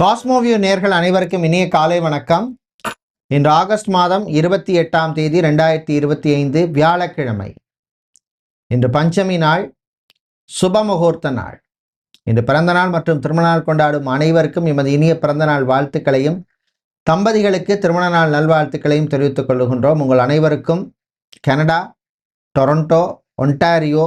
Cosmoview நேர்கள் அனைவருக்கும் இனிய காலை வணக்கம். இன்று ஆகஸ்ட் மாதம் இருபத்தி எட்டாம் தேதி ரெண்டாயிரத்தி இருபத்தி ஐந்து வியாழக்கிழமை. இன்று பஞ்சமி நாள் சுப முகூர்த்த நாள். இன்று பிறந்தநாள் மற்றும் திருமண நாள் கொண்டாடும் அனைவருக்கும் எமது இனிய பிறந்த நாள் வாழ்த்துக்களையும் தம்பதிகளுக்கு திருமண நாள் நல்வாழ்த்துக்களையும் தெரிவித்துக் கொள்கின்றோம். உங்கள் அனைவருக்கும் Canada Toronto Ontario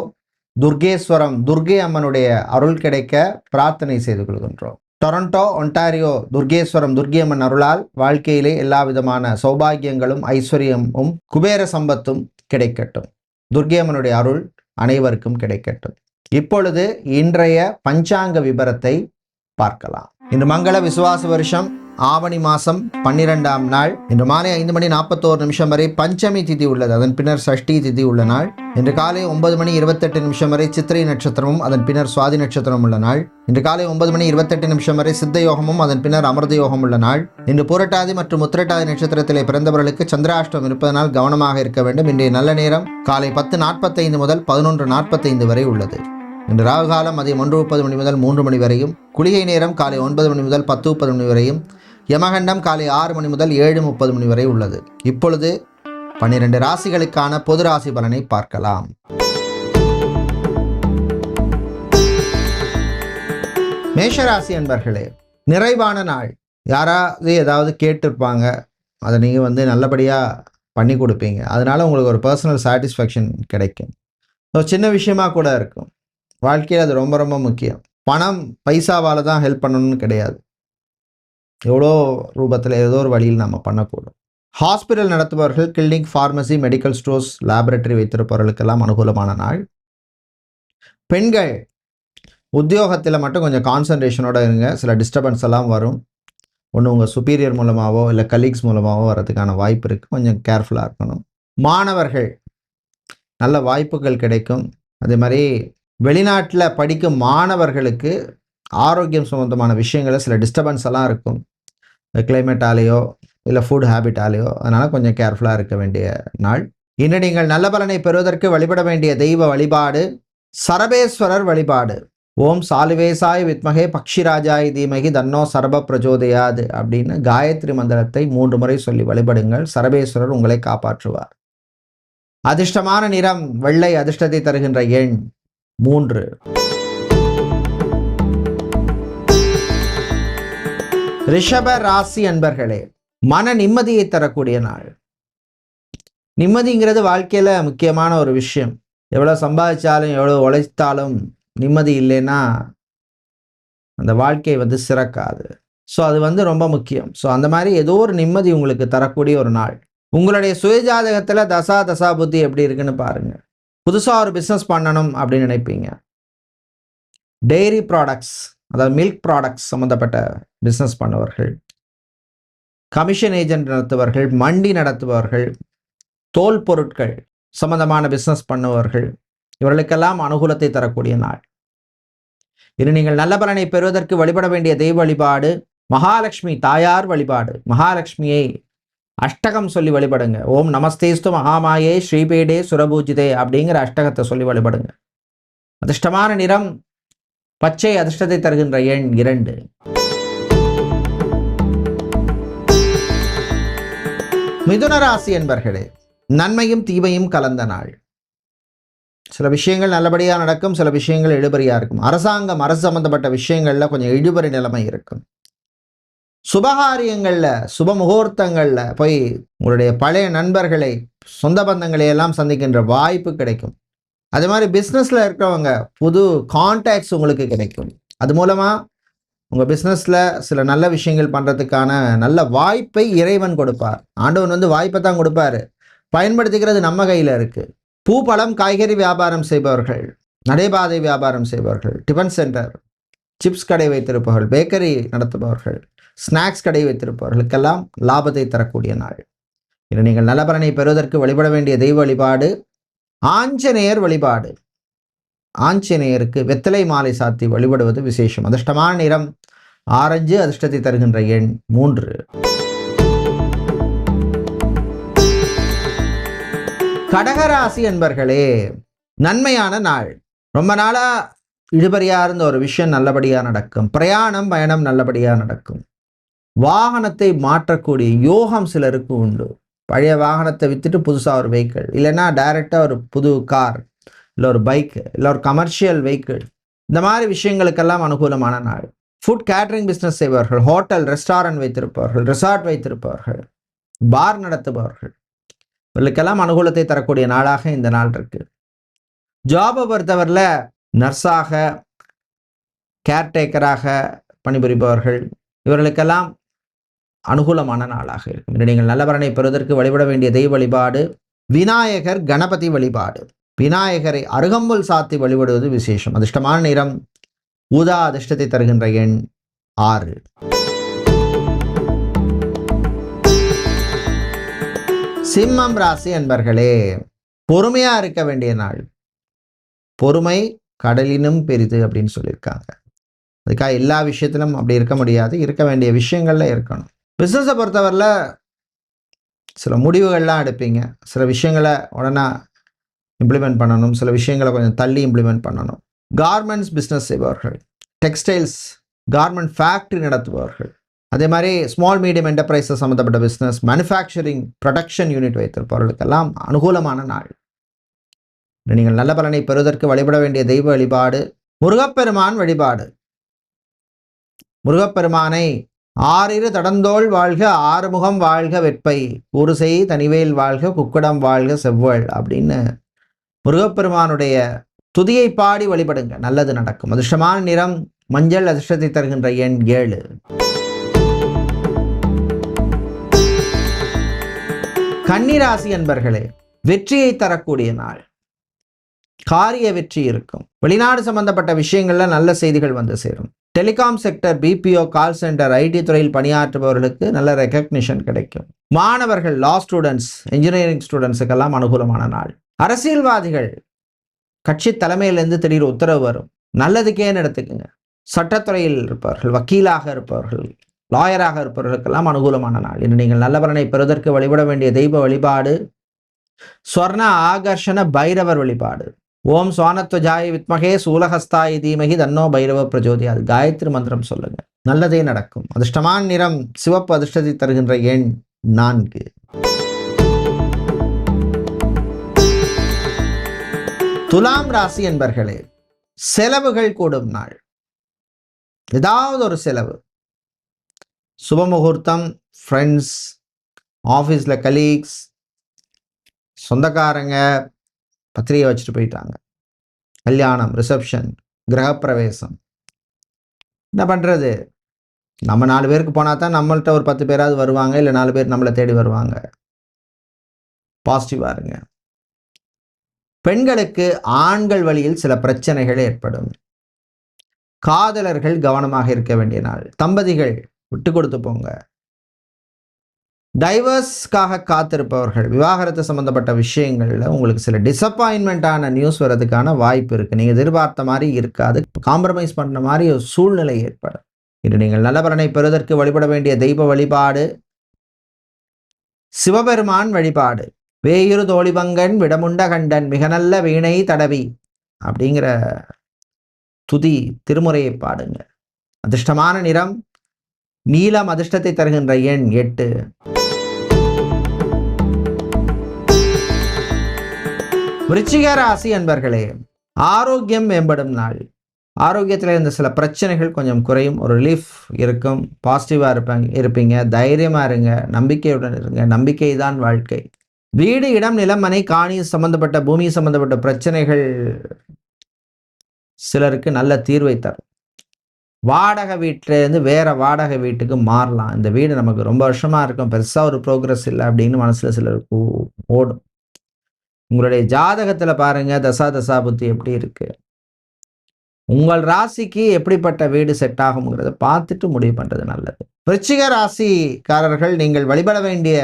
Durkeswaram Durke அம்மனுடைய அருள் கிடைக்க பிரார்த்தனை செய்து கொள்கின்றோம். டொரண்டோ ஒன்டாரியோ துர்கேஸ்வரம் துர்கியம்மன் அருளால் வாழ்க்கையிலே எல்லா விதமான சௌபாகியங்களும் ஐஸ்வர்யமும் குபேர சம்பத்தும் கிடைக்கட்டும். துர்கியம்மனுடைய அருள் அனைவருக்கும் கிடைக்கட்டும். இப்பொழுது இன்றைய பஞ்சாங்க விபரத்தை பார்க்கலாம். இன்று மங்கள விசுவாச வருஷம் ஆவணி மாதம் பன்னிரெண்டாம் நாள். இன்று மாலை ஐந்து மணி நாற்பத்தோரு நிமிஷம் வரை பஞ்சமி திதி உள்ளது. அதன் பின்னர் சஷ்டி திதி உள்ள நாள். இன்று காலை ஒன்பது மணி இருபத்தெட்டு நிமிஷம் வரை சித்திரை நட்சத்திரமும் அதன் பின்னர் சுவாதி நட்சத்திரம் உள்ள நாள். இன்று காலை ஒன்பது மணி இருபத்தெட்டு நிமிஷம் வரை சித்த யோகமும் அதன் பின்னர் அமிர்த யோகம் உள்ள நாள். இன்று புரட்டாதி மற்றும் உத்திரட்டாதி நட்சத்திரத்திலே பிறந்தவர்களுக்கு சந்திராஷ்டம் இருப்பதனால் கவனமாக இருக்க வேண்டும். இன்றைய நல்ல நேரம் காலை பத்து நாற்பத்தைந்து முதல் பதினொன்று நாற்பத்தைந்து வரை உள்ளது. இன்று ராகு காலம் மதியம் ஒன்று முப்பது மணி முதல் மூன்று மணி வரையும் குளிகை நேரம் காலை ஒன்பது மணி முதல் பத்து முப்பது மணி வரையும் யமகண்டம் காலை ஆறு மணி முதல் ஏழு முப்பது மணி வரை உள்ளது. இப்பொழுது பன்னிரண்டு ராசிகளுக்கான பொது ராசி பலனை பார்க்கலாம். மேஷராசி அன்பர்களே நிறைவான நாள். யாராவது ஏதாவது கேட்டிருப்பாங்க. அதை நீங்கள் வந்து நல்லபடியாக பண்ணி கொடுப்பீங்க. அதனால உங்களுக்கு ஒரு பர்சனல் சாட்டிஸ்ஃபேக்ஷன் கிடைக்கும். ஒரு சின்ன விஷயமா கூட இருக்கும். வாழ்க்கையில் அது ரொம்ப ரொம்ப முக்கியம். பணம் பைசாவால் தான் ஹெல்ப் பண்ணணும்னு கிடையாது. எவ்வளோ ரூபத்தில் ஏதோ ஒரு வழியில் நம்ம பண்ணக்கூடும். Hospital நடத்துபவர்கள் clinic pharmacy medical stores laboratory வைத்திருப்பவர்களுக்கெல்லாம் அனுகூலமான நாள். பெண்கள் உத்தியோகத்தில் மட்டும் கொஞ்சம் கான்சன்ட்ரேஷனோட இருங்க. சில டிஸ்டர்பன்ஸ் எல்லாம் வரும். ஒன்று உங்கள் சுப்பீரியர் மூலமாகவோ இல்லை கலீக்ஸ் மூலமாகவோ வரதுக்கான வாய்ப்பு இருக்குது கொஞ்சம் கேர்ஃபுல்லாக இருக்கணும். மாணவர்கள் நல்ல வாய்ப்புகள் கிடைக்கும். அதே மாதிரி வெளிநாட்டில் படிக்கும் மாணவர்களுக்கு ஆரோக்கியம் சம்மந்தமான விஷயங்களில் சில டிஸ்டர்பன்ஸ் எல்லாம் இருக்கும். கிளைமேட்டாலேயோ இல்லை ஃபுட் ஹேபிட்டாலேயோ அதனால் கொஞ்சம் கேர்ஃபுல்லாக இருக்க வேண்டிய நாள். இன்று நீங்கள் நல்ல பலனை பெறுவதற்கு வழிபட வேண்டிய தெய்வ வழிபாடு சரபேஸ்வரர் வழிபாடு. ஓம் சாலுவேசாய் வித்மகே பக்ஷிராஜாய் தீமகி தன்னோ சரப பிரஜோதயாது அப்படின்னு காயத்ரி மந்திரத்தை மூன்று முறை சொல்லி வழிபடுங்கள். சரபேஸ்வரர் உங்களை காப்பாற்றுவார். அதிர்ஷ்டமான நிறம் வெள்ளை அதிர்ஷ்டத்தை தருகின்ற எண். மூன்று. ரிஷப ராசி அன்பர்களே மன நிம்மதியை தரக்கூடிய நாள். நிம்மதிங்கிறது வாழ்க்கையில முக்கியமான ஒரு விஷயம். எவ்வளோ சம்பாதிச்சாலும் எவ்வளோ உழைத்தாலும் நிம்மதி இல்லைன்னா அந்த வாழ்க்கை வந்து சிறக்காது. ஸோ அது வந்து ரொம்ப முக்கியம். ஸோ அந்த மாதிரி ஏதோ ஒரு நிம்மதி உங்களுக்கு தரக்கூடிய ஒரு நாள். உங்களுடைய சுயஜாதகத்தில் தசா தசா புத்தி எப்படி இருக்குன்னு பாருங்க. புதுசாக ஒரு பிஸ்னஸ் பண்ணணும் அப்படின்னு நினைப்பீங்க. டெய்ரி ப்ராடக்ட்ஸ் அதாவது மில்க் ப்ராடக்ட்ஸ் சம்மந்தப்பட்ட பிஸ்னஸ் பண்ணவர்கள் கமிஷன் ஏஜென்ட் நடத்துபவர்கள் மண்டி நடத்துபவர்கள் தோல் பொருட்கள் சம்பந்தமான பிஸ்னஸ் பண்ணுவர்கள் இவர்களுக்கெல்லாம் அனுகூலத்தை தரக்கூடிய நாள். இனி நீங்கள் நல்ல பலனை பெறுவதற்கு வழிபட வேண்டிய தெய்வ வழிபாடு மகாலட்சுமி தாயார் வழிபாடு மகாலட்சுமியை அஷ்டகம் சொல்லி வழிபடுங்க. ஓம் நமஸ்தேஸ்து மகாமாயே ஸ்ரீபேடே சுரபூஜிதே அப்படிங்கிற அஷ்டகத்தை சொல்லி வழிபடுங்க. அதிர்ஷ்டமான நிறம் பச்சை அதிர்ஷ்டத்தை தருகின்ற எண் இரண்டு. மிதுன ராசி என்பர்களே நன்மையும் தீமையும் கலந்த நாள். சில விஷயங்கள் நல்லபடியாக நடக்கும் சில விஷயங்கள் இழுபறியாக இருக்கும். அரசாங்கம் அரசு சம்பந்தப்பட்ட விஷயங்களில் கொஞ்சம் இழுபறி நிலைமை இருக்கும். சுபகாரியங்களில் சுப முகூர்த்தங்களில் போய் உங்களுடைய பழைய நண்பர்களை சொந்த பந்தங்களை எல்லாம் சந்திக்கின்ற வாய்ப்பு கிடைக்கும். அது மாதிரி பிஸ்னஸில் இருக்கிறவங்க புது கான்டாக்ட்ஸ் உங்களுக்கு கிடைக்கும். அது மூலமாக உங்கள் பிஸ்னஸில் சில நல்ல விஷயங்கள் பண்ணுறதுக்கான நல்ல வாய்ப்பை இறைவன் கொடுப்பார். ஆண்டவன் வந்து வாய்ப்பை தான் கொடுப்பாரு. பயன்படுத்திக்கிறது நம்ம கையில் இருக்குது பூ பழம் காய்கறி வியாபாரம் செய்பவர்கள் நடைபாதை வியாபாரம் செய்பவர்கள் டிஃபன் சென்டர் சிப்ஸ் கடை வைத்திருப்பவர்கள் பேக்கரி நடத்துபவர்கள் ஸ்நாக்ஸ் கடை வைத்திருப்பவர்களுக்கெல்லாம் லாபத்தை தரக்கூடிய நாள். இன்று நீங்கள் நலபலனை பெறுவதற்கு வழிபட வேண்டிய தெய்வ வழிபாடு ஆஞ்சநேயர் வழிபாடு. ஆஞ்சநேயருக்கு வெத்தலை மாலை சாத்தி வழிபடுவது விசேஷம். அதிர்ஷ்டமான நிறம் ஆரஞ்சு அதிர்ஷ்டத்தை தருகின்ற எண் மூன்று. கடகராசி என்பர்களே நன்மையான நாள். ரொம்ப நாளாக இழுபறியார்ந்த ஒரு விஷயம் நல்லபடியாக நடக்கும். பிரயாணம் பயணம் நல்லபடியாக நடக்கும். வாகனத்தை மாற்றக்கூடிய யோகம் சிலருக்கு உண்டு. பழைய வாகனத்தை விற்றுட்டு புதுசாக ஒரு வெஹிக்கிள் இல்லைன்னா டைரெக்டாக ஒரு புது கார் இல்லை ஒரு பைக்கு இல்லை ஒரு கமர்ஷியல் வெஹிக்கிள் இந்த மாதிரி விஷயங்களுக்கெல்லாம் அனுகூலமான நாள். ஃபுட் கேட்ரிங் பிஸ்னஸ் செய்பவர்கள் ஹோட்டல் ரெஸ்டாரண்ட் வைத்திருப்பவர்கள் ரிசார்ட் வைத்திருப்பவர்கள் பார் நடத்துபவர்கள். இவர்களுக்கெல்லாம் அனுகூலத்தை தரக்கூடிய நாளாக இந்த நாள் இருக்குது ஜாபை பொறுத்தவரில் நர்ஸாக கேர்டேக்கராக பணிபுரிபவர்கள். இவர்களுக்கெல்லாம் அனுகூலமான நாளாக இருக்கும். நீங்கள் நல்லவரனை பெறுவதற்கு வழிபட வேண்டிய தெய்வ வழிபாடு விநாயகர் கணபதி வழிபாடு. விநாயகரை அருகம்புல் சாத்தி வழிபடுவது விசேஷம். அதிர்ஷ்டமான நிறம் ஊதா அதிர்ஷ்டத்தை தருகின்ற எண் ஆறு. சிம்மம் ராசி என்பர்களே பொறுமையாக இருக்க வேண்டிய நாள். பொறுமை கடலினும் பெரிது அப்படின்னு சொல்லியிருக்காங்க. அதுக்காக எல்லா விஷயத்திலும் அப்படி இருக்க முடியாது. இருக்க வேண்டிய விஷயங்கள்ல இருக்கணும். பிஸ்னஸை பொறுத்தவரையில் சில முடிவுகள்லாம் எடுப்பீங்க. சில விஷயங்களை உடனே இம்ப்ளிமெண்ட் பண்ணணும். சில விஷயங்களை கொஞ்சம் தள்ளி இம்ப்ளிமெண்ட் பண்ணணும். கார்மெண்ட்ஸ் பிஸ்னஸ் செய்பவர்கள். டெக்ஸ்டைல்ஸ் கார்மெண்ட் ஃபேக்ட்ரி நடத்துபவர்கள். அதே மாதிரி ஸ்மால் மீடியம் என்டர்பிரைசஸ் சம்மந்தப்பட்ட பிஸ்னஸ் மேனுஃபேக்சரிங் ப்ரொடக்ஷன் யூனிட் வைத்திருப்பவர்களுக்கெல்லாம் அனுகூலமான நாள். நீங்கள் நல்ல பலனை பெறுவதற்கு வழிபட வேண்டிய தெய்வ வழிபாடு முருகப்பெருமான் வழிபாடு. முருகப்பெருமானை ஆறிரு தடந்தோள் வாழ்க ஆறுமுகம் வாழ்க வெப்பை ஒரு செய் தனிவேல் வாழ்க குக்கடம் வாழ்க செவ்வள் அப்படின்னு முருகப்பெருமானுடைய துதியை பாடி வழிபடுங்க. நல்லது நடக்கும். அதிர்ஷ்டமான நிறம் மஞ்சள் அதிர்ஷ்டத்தை தருகின்ற எண் ஏழு. கன்னிராசி என்பர்களே வெற்றியை தரக்கூடிய நாள். காரிய வெற்றி இருக்கும். வெளிநாடு சம்பந்தப்பட்ட விஷயங்கள்ல நல்ல செய்திகள் வந்து சேரும். Telecom sector BPO call centre IT துறையில் பணியாற்றுபவர்களுக்கு நல்ல ரெக்கக்னிஷன் கிடைக்கும். மாணவர்கள் லா ஸ்டூடெண்ட்ஸ் இன்ஜினியரிங் ஸ்டூடெண்ட்ஸுக்கெல்லாம் அனுகூலமான நாள். அரசியல்வாதிகள் கட்சி தலைமையிலிருந்து திடீர் உத்தரவு வரும். நல்லதுக்கேன்னு எடுத்துக்கோங்க. சட்டத்துறையில் இருப்பவர்கள் வக்கீலாக இருப்பவர்கள் லாயராக இருப்பவர்களுக்கெல்லாம் அனுகூலமான நாள். இன்று நீங்கள் நல்லவரனை பெறுவதற்கு வழிபட வேண்டிய தெய்வ வழிபாடு ஸ்வர்ண ஆகர்ஷண பைரவர் வழிபாடு. ஓம் சுவானத்வஜாய வித்மகே சூலஹஸ்தாய தீமகி தன்னோ பைரவ பிரஜோதி அது காயத்ரி மந்திரம் சொல்லுங்க. நல்லதே நடக்கும். அதிர்ஷ்டமான நிறம் சிவப்பு அதிர்ஷ்டத்தை தருகின்ற எண் நான்கு. துலாம் ராசி என்பர்களே செலவுகள் கூடும் நாள். ஏதாவது ஒரு செலவு சுபமுகூர்த்தம் ஃப்ரெண்ட்ஸ் ஆஃபீஸில் கலீக்ஸ் சொந்தக்காரங்க பத்திரிகை வச்சுட்டு போயிட்டாங்க. கல்யாணம் ரிசப்ஷன் கிரகப்பிரவேசம். என்ன பண்ணுறது நம்ம நாலு பேருக்கு போனால் தான் நம்மள்கிட்ட ஒரு பத்து பேராவது வருவாங்க இல்லை நாலு பேர் நம்மளை தேடி வருவாங்க. பாசிட்டிவாக இருங்க. பெண்களுக்கு ஆண்கள் வழியில் சில பிரச்சனைகள் ஏற்படும். காதலர்கள் கவனமாக இருக்க வேண்டிய நாள். தம்பதிகள் விட்டு கொடுத்து போங்க. டைவர்ஸ்க்காக காத்திருப்பவர்கள் விவாகரத்து சம்மந்தப்பட்ட விஷயங்களில் உங்களுக்கு சில டிசப்பாயின்மெண்ட்டான நியூஸ் வர்றதுக்கான வாய்ப்பு இருக்குது நீங்கள் எதிர்பார்த்த மாதிரி இருக்காது. காம்ப்ரமைஸ் பண்ணுற மாதிரி ஒரு சூழ்நிலை ஏற்படும். இன்று நீங்கள் நல்லபலனை பெறுவதற்கு வழிபட வேண்டிய தெய்வ வழிபாடு சிவபெருமான் வழிபாடு வேயுரு தோழிபங்கன் விடமுண்ட கண்டன் மிக நல்ல வீணை தடவி அப்படிங்கிற துதி திருமுறையை பாடுங்க அதிர்ஷ்டமான நிறம் நீலம் அதிர்ஷ்டத்தை தருகின்ற எண் எட்டு. விருச்சிக ராசி அன்பர்களே ஆரோக்கியம் மேம்படும் நாள். ஆரோக்கியத்தில் இருந்த சில பிரச்சனைகள் கொஞ்சம் குறையும் ஒரு ரிலீஃப் இருக்கும் பாசிட்டிவாக இருப்பாங்க இருப்பீங்க தைரியமாக இருங்க நம்பிக்கையுடன் இருங்க நம்பிக்கை தான் வாழ்க்கை. வீடு இடம் நிலமனை காணி சம்பந்தப்பட்ட பூமி சம்பந்தப்பட்ட பிரச்சனைகள் சிலருக்கு நல்ல தீர்வை தரும். வாடகை வீட்டிலேருந்து வேறு வாடகை வீட்டுக்கு மாறலாம். இந்த வீடு நமக்கு ரொம்ப வருஷமாக இருக்கும். பெருசாக ஒரு ப்ரோக்ரஸ் இல்லை அப்படின்னு மனசில் சிலருக்கு ஓடும். உங்களுடைய ஜாதகத்தில் பாருங்கள் தசா தசா புத்தி எப்படி இருக்குது உங்கள் ராசிக்கு எப்படிப்பட்ட வீடு செட் ஆகுங்கிறத பார்த்துட்டு முடிவு பண்ணுறது நல்லது. விருச்சிக ராசிக்காரர்கள் நீங்கள் வழிபட வேண்டிய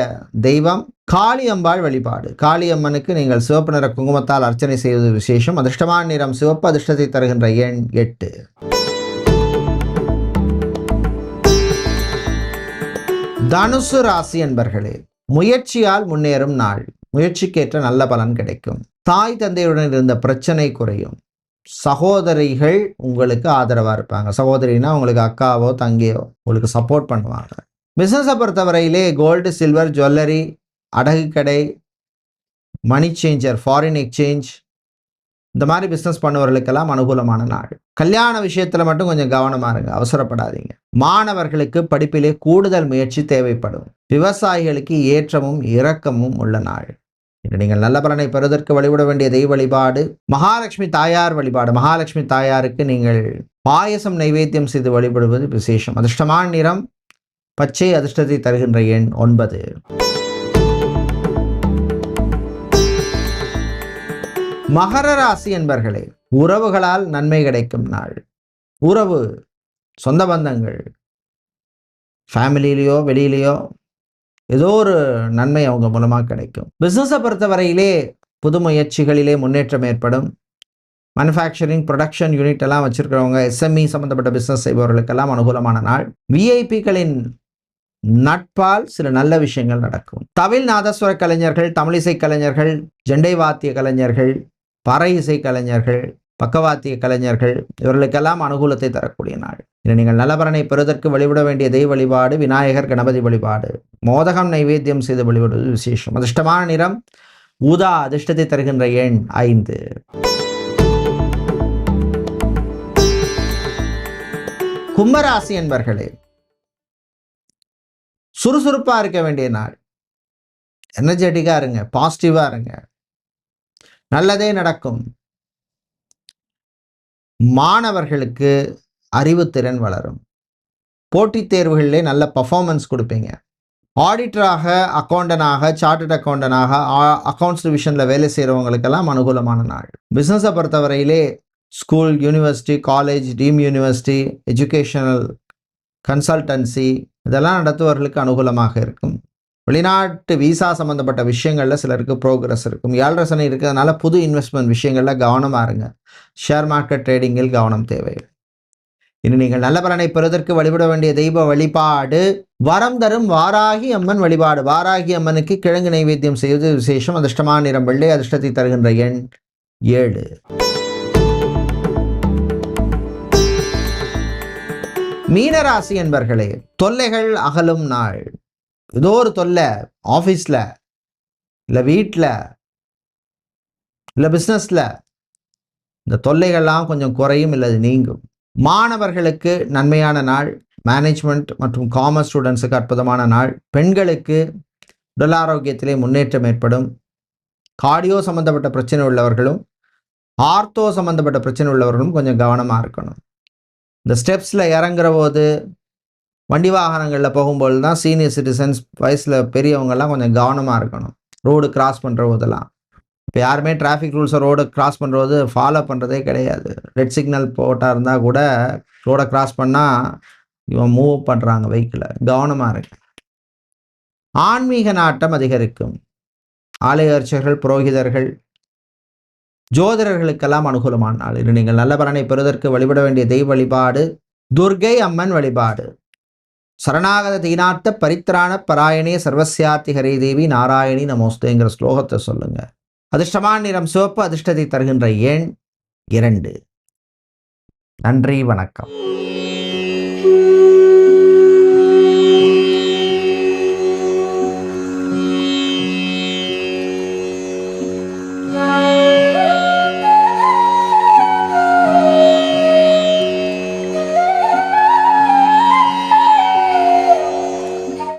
தெய்வம் காளியம்பாள் வழிபாடு. காளியம்மனுக்கு நீங்கள் சிவப்பு நிற குங்குமத்தால் அர்ச்சனை செய்வது விசேஷம். அதிர்ஷ்டமான நிறம் சிவப்பு அதிர்ஷ்டத்தை தருகின்ற எண் எட்டு. தனுசு ராசி என்பர்களே முயற்சியால் முன்னேறும் நாள். முயற்சிக்கேற்ற நல்ல பலன் கிடைக்கும். தாய் தந்தையுடன் இருந்த பிரச்சனை குறையும். சகோதரிகள் உங்களுக்கு ஆதரவாக இருப்பாங்க. சகோதரினா உங்களுக்கு அக்காவோ தங்கையோ உங்களுக்கு சப்போர்ட் பண்ணுவாங்க. பிஸ்னஸை பொறுத்தவரையிலே கோல்டு சில்வர் ஜுவல்லரி அடகு கடை மணி சேஞ்சர் ஃபாரின் எக்ஸ்சேஞ்ச் இந்த மாதிரி பிஸ்னஸ் பண்ணுவர்களுக்கெல்லாம் அனுகூலமான நாள் கல்யாண விஷயத்தில் மட்டும் கொஞ்சம் கவனமாக இருங்க அவசரப்படாதீங்க. மாணவர்களுக்கு படிப்பிலே கூடுதல் முயற்சி தேவைப்படும். விவசாயிகளுக்கு ஏற்றமும் இரக்கமும் உள்ள நாள். இன்று நீங்கள் நல்ல பலனை பெறுவதற்கு வழிபட வேண்டிய தெய்வ வழிபாடு மகாலட்சுமி தாயார் வழிபாடு. மகாலட்சுமி தாயாருக்கு நீங்கள் பாயசம் நைவேத்தியம் செய்து வழிபடுவது விசேஷம். அதிர்ஷ்டமான நிறம் பச்சை அதிர்ஷ்டத்தை தருகின்ற எண் ஒன்பது. மகர ராசி என்பர்களே உறவுகளால் நன்மை கிடைக்கும் நாள். உறவு சொந்த பந்தங்கள் ஃபேமிலியிலையோ வெளியிலையோ ஏதோ ஒரு நன்மை அவங்க மூலமாக கிடைக்கும். பிஸ்னஸை பொறுத்தவரையிலே புது முயற்சிகளிலே முன்னேற்றம் ஏற்படும். மேனுஃபேக்சரிங் ப்ரொடக்ஷன் யூனிட் எல்லாம் வச்சுருக்கிறவங்க எஸ்எம்இ சம்மந்தப்பட்ட பிஸ்னஸ் செய்பவர்களுக்கெல்லாம் அனுகூலமான நாள். விஐபிகளின் நட்பால் சில நல்ல விஷயங்கள் நடக்கும். தவில் நாதஸ்வர கலைஞர்கள் தமிழிசை கலைஞர்கள் ஜெண்டை வாத்திய கலைஞர்கள் பறை இசை கலைஞர்கள் பக்கவாத்திய கலைஞர்கள் இவர்களுக்கெல்லாம் அனுகூலத்தை தரக்கூடிய நாள். இதை நீங்கள் நலபரனை பெறுவதற்கு வழிபட வேண்டிய தெய்வ வழிபாடு விநாயகர் கணபதி வழிபாடு மோதகம் நைவேத்தியம் செய்து வழிபடுவது விசேஷம். அதிர்ஷ்டமான நிறம் ஊதா அதிர்ஷ்டத்தை தருகின்ற எண் ஐந்து. கும்பராசி என்பர்களே சுறுசுறுப்பாக இருக்க வேண்டிய நாள். எனர்ஜெட்டிக்காக இருங்க பாசிட்டிவாக இருங்க. நல்லதே நடக்கும். மாணவர்களுக்கு அறிவுத்திறன் வளரும். போட்டித் தேர்வுகளிலே நல்ல பர்ஃபார்மன்ஸ் கொடுப்பீங்க. ஆடிட்டராக அக்கௌண்டனாக சார்ட்டட் அக்கௌண்டனாக அக்கௌண்ட்ஸ் டிவிஷனில் வேலை செய்கிறவங்களுக்கெல்லாம் அனுகூலமான நாள். பிஸ்னஸை பொறுத்தவரையிலே school university college team university educational consultancy இதெல்லாம் நடத்துவர்களுக்கு அனுகூலமாக இருக்கும். வெளிநாட்டு விசா சம்மந்தப்பட்ட விஷயங்களில் சிலருக்கு ப்ரோக்ரஸ் இருக்கும். ஏழரை சனி இருக்கிறதுனால புது இன்வெஸ்ட்மெண்ட் விஷயங்களில் கவனமாக இருங்க. ஷேர் மார்க்கெட் ட்ரேடிங்கில் கவனம் தேவை இனி நீங்கள் நல்ல பலனை பெறுவதற்கு வழிபட வேண்டிய தெய்வ வழிபாடு வரம் தரும் வாராகி அம்மன் வழிபாடு. வாராகி அம்மனுக்கு கிழங்கு நைவேத்தியம் செய்வது விசேஷம். அதிர்ஷ்டமான நிறம் வெள்ளை அதிர்ஷ்டத்தை தருகின்ற எண் ஏழு. மீனராசி என்பர்களே தொல்லைகள் அகலும் நாள். ஏதோ ஒரு தொல்லை ஆஃபீஸில் இல்லை வீட்டில் இல்லை பிஸ்னஸில் இந்த தொல்லைகள்லாம் கொஞ்சம் குறையும் இல்லை நீங்கும். மாணவர்களுக்கு நன்மையான நாள் மேனேஜ்மெண்ட் மற்றும் காமர்ஸ் ஸ்டூடெண்ட்ஸுக்கு அற்புதமான நாள் பெண்களுக்கு உடல் ஆரோக்கியத்திலே முன்னேற்றம் ஏற்படும். கார்டியோ சம்மந்தப்பட்ட பிரச்சனை உள்ளவர்களும் ஆர்த்தோ சம்மந்தப்பட்ட பிரச்சனை உள்ளவர்களும் கொஞ்சம் கவனமாக இருக்கணும். இந்த ஸ்டெப்ஸில் இறங்குற போது வண்டி வாகனங்களில் போகும்போது தான் சீனியர் சிட்டிசன்ஸ் வயசில் பெரியவங்கெல்லாம் கொஞ்சம் கவனமாக இருக்கணும். ரோடு கிராஸ் பண்ணுற போதெல்லாம். இப்போ யாருமே டிராஃபிக் ரூல்ஸை ரோடு கிராஸ் பண்ணுறது ஃபாலோ பண்ணுறதே கிடையாது. ரெட் சிக்னல் போட்டால் இருந்தால் கூட ரோடை கிராஸ் பண்ணால் இவன் மூவ் பண்ணுறாங்க வெஹிக்கிளை கவனமாக இருக்கு. ஆன்மீக நாட்டம் அதிகரிக்கும். ஆலய அர்ச்சகர்கள் புரோகிதர்கள் ஜோதிடர்களுக்கெல்லாம் அனுகூலமான நாள். இது நீங்கள் நல்ல பலனை பெறுவதற்கு வழிபட வேண்டிய தெய்வ வழிபாடு துர்கை அம்மன் வழிபாடு. சரணாகத தீனார்த்த பரித்ராண பராயணே சர்வசியாத்தி ஹரே தேவி நாராயணி நமோஸ்தேங்கிற ஸ்லோகத்தை சொல்லுங்க. அதிர்ஷ்டமான நிறம் சிவப்பு அதிர்ஷ்டத்தை தருகின்ற எண் இரண்டு. நன்றி வணக்கம்.